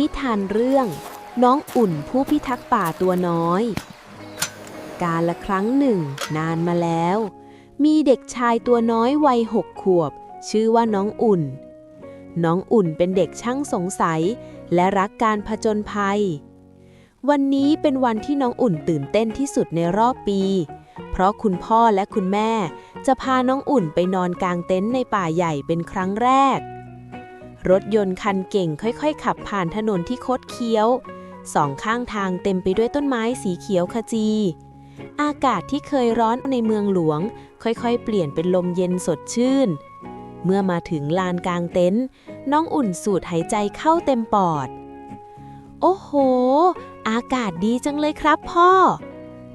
นิทานเรื่อง น้องอุ่นผู้พิทักษ์ป่าตัวน้อย กาลละครั้งหนึ่ง นานมาแล้ว มีเด็กชายตัวน้อยวัยหกขวบ ชื่อว่าน้องอุ่น น้องอุ่นเป็นเด็กช่างสงสัย และรักการผจญภัย วันนี้เป็นวันที่น้องอุ่นตื่นเต้นที่สุดในรอบปี เพราะคุณพ่อและคุณแม่ จะพาน้องอุ่นไปนอนกลางเต็นท์ในป่าใหญ่เป็นครั้งแรก รถยนต์คันเก่งค่อยๆ ขับผ่านถนนที่คดเคี้ยว สองข้างทางเต็มไปด้วยต้นไม้สีเขียวขจี อากาศที่เคยร้อนในเมืองหลวง ค่อยๆ เปลี่ยนเป็นลมเย็นสดชื่น เมื่อมาถึงลานกลางเต็นท์น้องอุ่นสูดหายใจเข้าเต็มปอด โอ้โห อากาศดีจังเลยครับพ่อ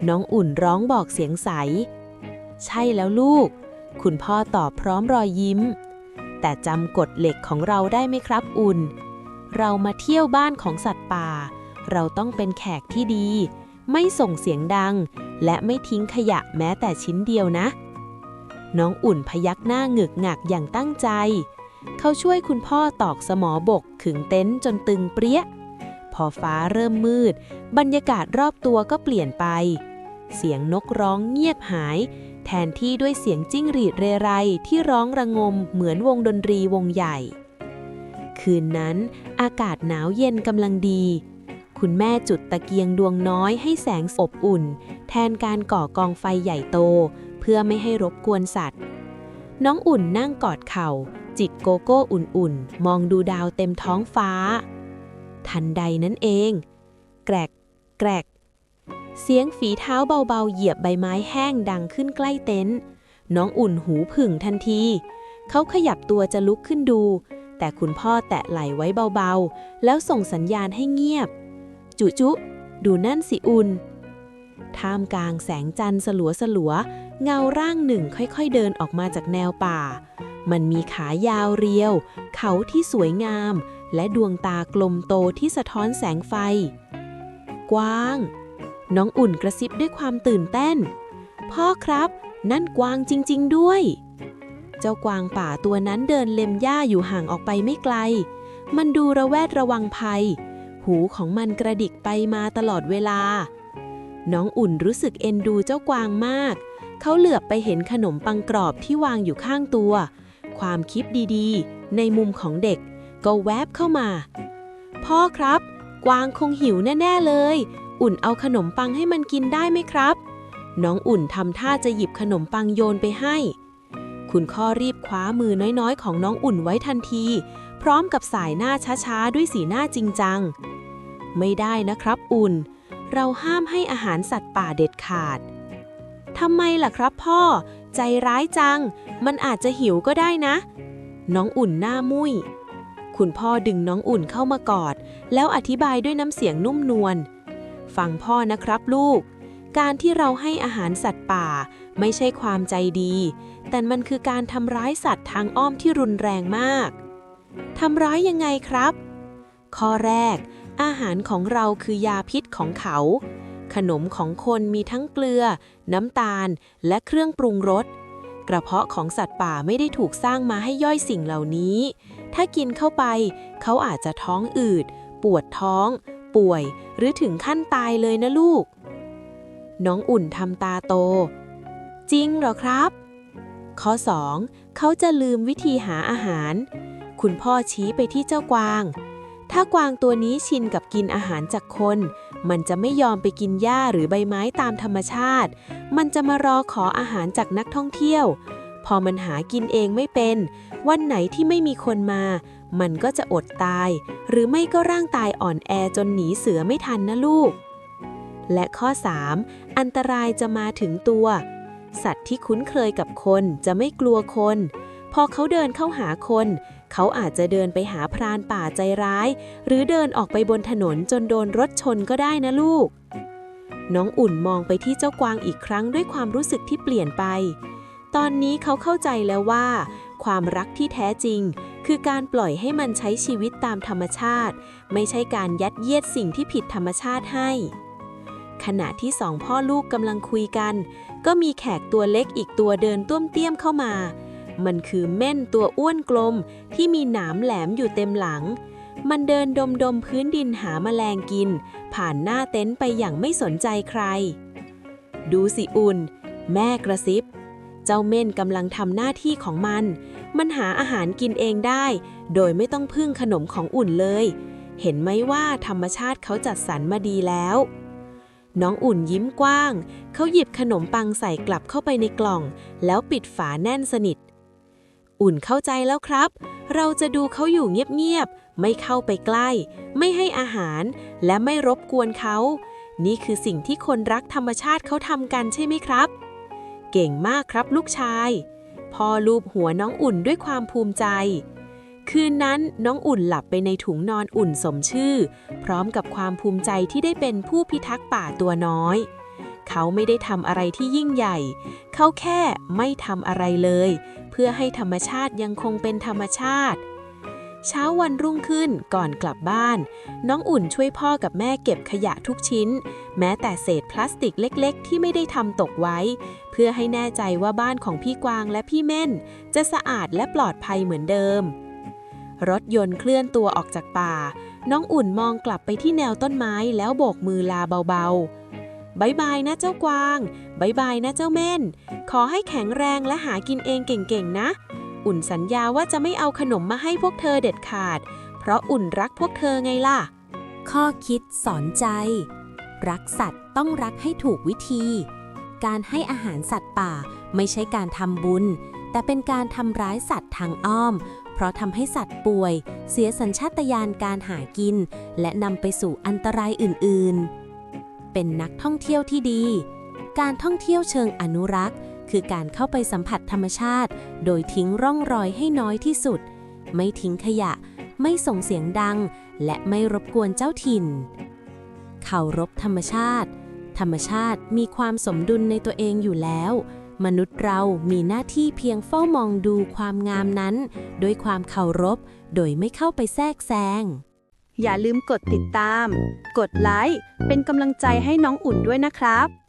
น้องอุ่นร้องบอกเสียงใส ใช่แล้วลูก คุณพ่อตอบพร้อมรอยยิ้ม แต่จำกฎเหล็กของเราได้ไหมครับอุ่น เรามาเที่ยวบ้านของสัตว์ป่า เราต้องเป็นแขกที่ดี ไม่ส่งเสียงดัง และไม่ทิ้งขยะแม้แต่ชิ้นเดียวนะ น้องอุ่นพยักหน้าเหงึกหงักอย่างตั้งใจ เขาช่วยคุณพ่อตอกสมอบกขึงเต็นท์จนตึงเปรี้ย พอฟ้าเริ่มมืด บรรยากาศรอบตัวก็เปลี่ยนไป เสียงนกร้องเงียบหาย แทนที่ด้วยเสียงจิ้งหรีดเรไรที่ร้องระงมเหมือนวงดนตรีวงใหญ่ คืนนั้นอากาศหนาวเย็นกำลังดี คุณแม่จุดตะเกียงดวงน้อยให้แสงอบอุ่น แทนการก่อกองไฟใหญ่โต เพื่อไม่ให้รบกวนสัตว์ น้องอุ่นนั่งกอดเข่า จิกโกโก้อุ่นๆ มองดูดาวเต็มท้องฟ้า ทันใดนั้นเอง แกรก แกรก เสียงฝีเท้าเบาๆเหยียบใบไม้แห้งดังขึ้นใกล้เต็นท์น้องอุ่นหูผึ่งทันที เขาขยับตัวจะลุกขึ้นดู แต่คุณพ่อแตะไหล่ไว้เบาๆ แล้วส่งสัญญาณให้เงียบ จุจุดูนั่นสิอุ่น ท่ามกลางแสงจันทร์สลัวสลัวๆเงาร่างหนึ่งค่อยๆเดินออกมาจากแนวป่า มันมีขายาวเรียว เขาที่สวยงาม และดวงตากลมโตที่สะท้อนแสงไฟ กว้าง น้องอุ่นกระซิบด้วยความตื่นเต้น พ่อครับ นั่นกวางจริง ๆ ด้วย เจ้ากวางป่าตัวนั้นเดินเล็มหญ้าอยู่ห่างออกไปไม่ไกล มันดูระแวดระวังภัย หูของมันกระดิกไปมาตลอดเวลา น้องอุ่นรู้สึกเอ็นดูเจ้ากวางมาก เขาเหลือบไปเห็นขนมปังกรอบที่วางอยู่ข้างตัว ความคิดดีๆ ในมุมของเด็กก็แวบเข้ามา พ่อครับ กวางคงหิวแน่ ๆ เลย อุ่นเอาขนมปังให้มันกินได้ไหมครับ น้องอุ่นทำท่าจะหยิบขนมปังโยนไปให้ คุณข้อรีบคว้ามือน้อยๆ ของน้องอุ่นไว้ทันที พร้อมกับสายหน้าช้าๆ ด้วยสีหน้าจริงจัง ไม่ได้นะครับอุ่น เราห้ามให้อาหารสัตว์ป่าเด็ดขาดทำไมล่ะครับพ่อ ใจร้ายจัง มันอาจจะหิวก็ได้นะ น้องอุ่นหน้ามุ้ย คุณพ่อดึงน้องอุ่นเข้ามากอด แล้วอธิบายด้วยน้ำเสียงนุ่มนวล ฟังพ่อนะครับลูก การที่เราให้อาหารสัตว์ป่า ไม่ใช่ความใจดี แต่มันคือการทำร้ายสัตว์ทางอ้อมที่รุนแรงมาก ทำร้ายยังไงครับ ข้อแรก อาหารของเราคือยาพิษของเขา ขนมของคนมีทั้งเกลือ น้ำตาล และเครื่องปรุงรสกระเพาะของสัตว์ป่าไม่ได้ถูกสร้างมาให้ย่อยสิ่งเหล่านี้ ถ้ากินเข้าไป เขาอาจจะท้องอืด ปวดท้อง ป่วย หรือถึงขั้นตายเลยนะลูก น้องอุ่นทำตาโต จริงเหรอครับ ข้อ 2. เขาจะลืมวิธีหาอาหาร คุณพ่อชี้ไปที่เจ้ากวาง ถ้ากวางตัวนี้ชินกับกินอาหารจากคน มันจะไม่ยอมไปกินหญ้าหรือใบไม้ตามธรรมชาติ มันจะมารอขออาหารจากนักท่องเที่ยว พอมันหากินเองไม่เป็น วันไหนที่ไม่มีคนมา มันก็จะอดตาย หรือไม่ก็ร่างตายอ่อนแอจนหนีเสือไม่ทันนะลูก และข้อ 3. อันตรายจะมาถึงตัว สัตว์ที่คุ้นเคยกับคนจะไม่กลัวคน พอเขาเดินเข้าหาคน เขาอาจจะเดินไปหาพรานป่าใจร้าย หรือเดินออกไปบนถนนจนโดนรถชนก็ได้นะลูก น้องอุ่นมองไปที่เจ้ากวางอีกครั้งด้วยความรู้สึกที่เปลี่ยนไปตอนนี้เขาเข้าใจแล้วว่า ความรักที่แท้จริง คือการปล่อยให้มันใช้ชีวิตตามธรรมชาติ ไม่ใช่การยัดเยียดสิ่งที่ผิดธรรมชาติให้ ขณะที่สองพ่อลูกกำลังคุยกัน ก็มีแขกตัวเล็กอีกตัวเดินต้วมเตี้ยมเข้ามา มันคือเม่นตัวอ้วนกลมที่มีหนามแหลมอยู่เต็มหลัง มันเดินดมดมพื้นดินหาแมลงกิน ผ่านหน้าเต็นท์ไปอย่างไม่สนใจใคร ดูสิอุ่น แม่กระซิบเจ้าเม่นกำลังทำหน้าที่ของมัน มันหาอาหารกินเองได้ โดยไม่ต้องพึ่งขนมของอุ่นเลย เห็นไหมว่าธรรมชาติเขาจัดสรรมาดีแล้ว น้องอุ่นยิ้มกว้าง เขาหยิบขนมปังใส่กลับเข้าไปในกล่อง แล้วปิดฝาแน่นสนิท อุ่นเข้าใจแล้วครับ เราจะดูเขาอยู่เงียบๆ ไม่เข้าไปใกล้ ไม่ให้อาหาร และไม่รบกวนเขา นี่คือสิ่งที่คนรักธรรมชาติเขาทำกันใช่ไหมครับ เก่งมากครับลูกชาย พ่อลูบหัวน้องอุ่นด้วยความภูมิใจ คืนนั้นน้องอุ่นหลับไปในถุงนอนอุ่นสมชื่อ พร้อมกับความภูมิใจที่ได้เป็นผู้พิทักษ์ป่าตัวน้อย เขาไม่ได้ทำอะไรที่ยิ่งใหญ่ เขาแค่ไม่ทำอะไรเลย เพื่อให้ธรรมชาติยังคงเป็นธรรมชาติ เช้าวันรุ่งขึ้นก่อนกลับบ้าน น้องอุ่นช่วยพ่อกับแม่เก็บขยะทุกชิ้น แม้แต่เศษพลาสติกเล็กๆ ที่ไม่ได้ทำตกไว้ เพื่อให้แน่ใจว่าบ้านของพี่กวางและพี่เม่น จะสะอาดและปลอดภัยเหมือนเดิม รถยนต์เคลื่อนตัวออกจากป่า น้องอุ่นมองกลับไปที่แนวต้นไม้แล้วโบกมือลาเบาๆบายบายนะเจ้ากวางบายบายนะเจ้าเม่น ขอให้แข็งแรงและหากินเองเก่งๆนะ อุ่นสัญญาว่าจะไม่เอาขนมมาให้พวกเธอเด็ดขาด เพราะอุ่นรักพวกเธอไงล่ะ ข้อคิดสอนใจ รักสัตว์ต้องรักให้ถูกวิธี การให้อาหารสัตว์ป่าไม่ใช่การทำบุญ แต่เป็นการทำร้ายสัตว์ทางอ้อม เพราะทำให้สัตว์ป่วย เสียสัญชาตญาณการหากิน และนำไปสู่อันตรายอื่น ๆ เป็นนักท่องเที่ยวที่ดี การท่องเที่ยวเชิงอนุรักษ์ คือการเข้าไปสัมผัสธรรมชาติ โดยทิ้งร่องรอยให้น้อยที่สุด ไม่ทิ้งขยะ ไม่ส่งเสียงดัง และไม่รบกวนเจ้าถิ่นเคารพธรรมชาติ ธรรมชาติมีความสมดุลในตัวเองอยู่แล้ว มนุษย์เรามีหน้าที่เพียงเฝ้ามองดูความงามนั้น ด้วยความเคารพ โดยไม่เข้าไปแทรกแซงอย่าลืมกดติดตาม กดไลค์ เป็นกำลังใจให้น้องอุ่นด้วยนะครับ